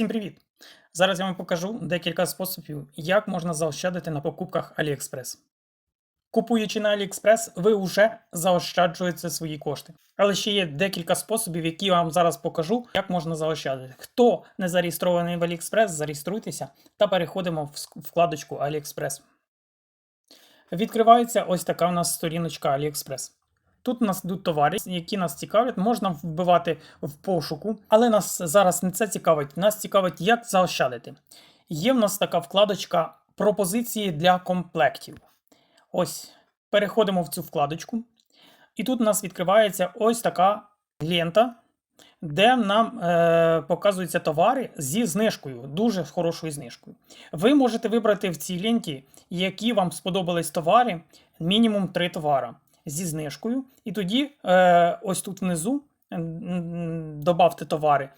Всім привіт! Зараз я вам покажу декілька способів, як можна заощадити на покупках AliExpress. Купуючи на AliExpress, ви вже заощаджуєте свої кошти. Але ще є декілька способів, які я вам зараз покажу, як можна заощадити. Хто не зареєстрований в AliExpress, зареєструйтеся та переходимо в вкладочку AliExpress. Відкривається ось така у нас сторіночка AliExpress. Тут у нас йдуть товари, які нас цікавлять, можна вбивати в пошуку, але нас зараз не це цікавить. Нас цікавить, як заощадити. Є в нас така вкладочка пропозиції для комплектів. Ось, переходимо в цю вкладочку. І тут у нас відкривається ось така лента, де нам е, показуються товари зі знижкою, дуже хорошою знижкою. Ви можете вибрати в цій ленті, які вам сподобались товари, мінімум 3 товара зі знижкою. І тоді е, ось тут внизу добавте товари.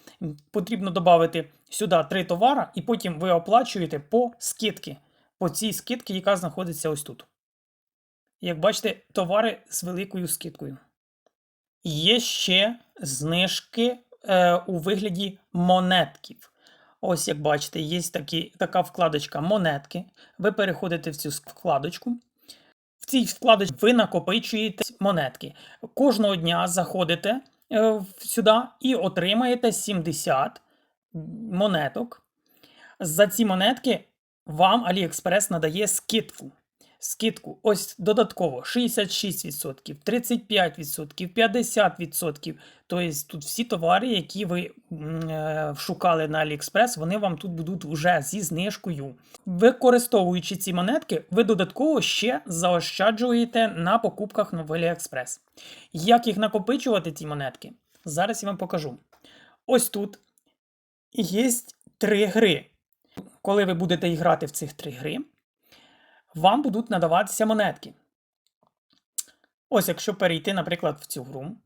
Потрібно додати сюди 3 товара, і потім ви оплачуєте по скидки, по цій скидці, яка знаходиться ось тут. Як бачите, товари з великою скидкою. Є ще знижки е, у вигляді монетків. Ось, як бачите, є такі, така вкладочка монетки. Ви переходите в цю вкладочку. В цій вкладочці ви накопичуєте монетки. Кожного дня заходите е, сюди і отримаєте 70 монеток. За ці монетки вам AliExpress надає скидку. Скидку ось додатково 66%, 35%, 50%. Тобто тут всі товари, які ви е, шукали на AliExpress, вони вам тут будуть вже зі знижкою. Використовуючи ці монетки, ви додатково ще заощаджуєте на покупках на AliExpress. Як їх накопичувати, ці монетки? Зараз я вам покажу. Ось тут є три гри. Коли ви будете грати в цих три гри, вам будуть надаватися монетки. Ось, якщо перейти, наприклад, в цю гру,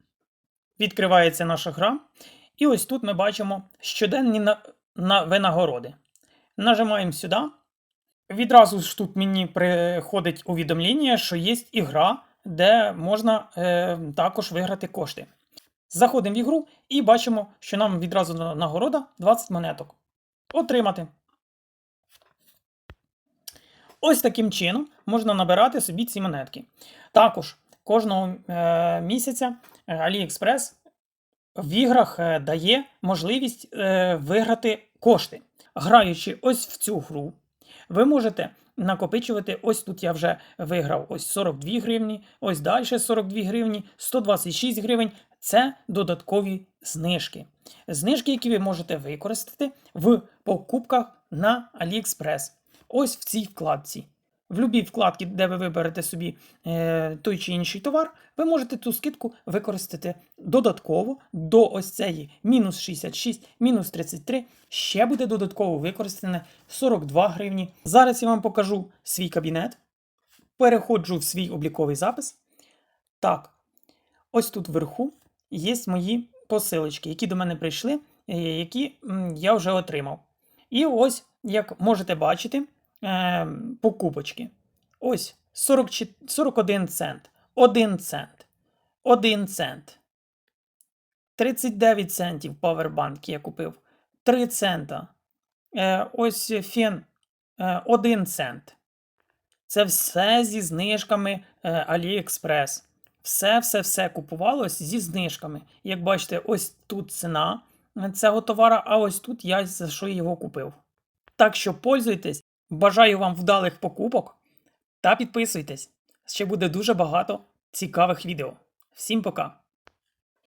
відкривається наша гра, і ось тут ми бачимо щоденні на, на винагороди. Нажимаємо сюди. Відразу ж тут мені приходить увідомлення, що є ігра, де можна е, також виграти кошти. Заходимо в ігру і бачимо, що нам відразу нагорода 20 монеток. Отримати. Ось таким чином можна набирати собі ці монетки. Також кожного е, місяця е, AliExpress в іграх е, дає можливість е, виграти кошти. Граючи ось в цю гру, ви можете накопичувати. Ось тут я вже виграв ось 42 гривні, ось далі 42 гривні, 126 гривень. Це додаткові знижки. Знижки, які ви можете використати в покупках на AliExpress. Ось в цій вкладці. В будь-якій вкладці, де ви виберете собі е, той чи інший товар, ви можете цю скидку використати додатково до ось цієї мінус 66, мінус 33. Ще буде додатково використане 42 гривні. Зараз я вам покажу свій кабінет. Переходжу в свій обліковий запис. Так, ось тут вверху є мої посилочки, які до мене прийшли, е, які я вже отримав. І ось, як можете бачити, е, покупочки. Ось 40, 41 цент, 1 цент, 1 цент. 39 центів Powerbank я купив. 3 цента. Е, ось фен 1 цент. Це все зі знижками е, AliExpress. Все, все, все купувалось зі знижками. Як бачите, ось тут ціна е, цього товара, а ось тут я за що його купив. Так що пользуйтесь, бажаю вам вдалих покупок та підписуйтесь. Ще буде дуже багато цікавих відео. Всім пока!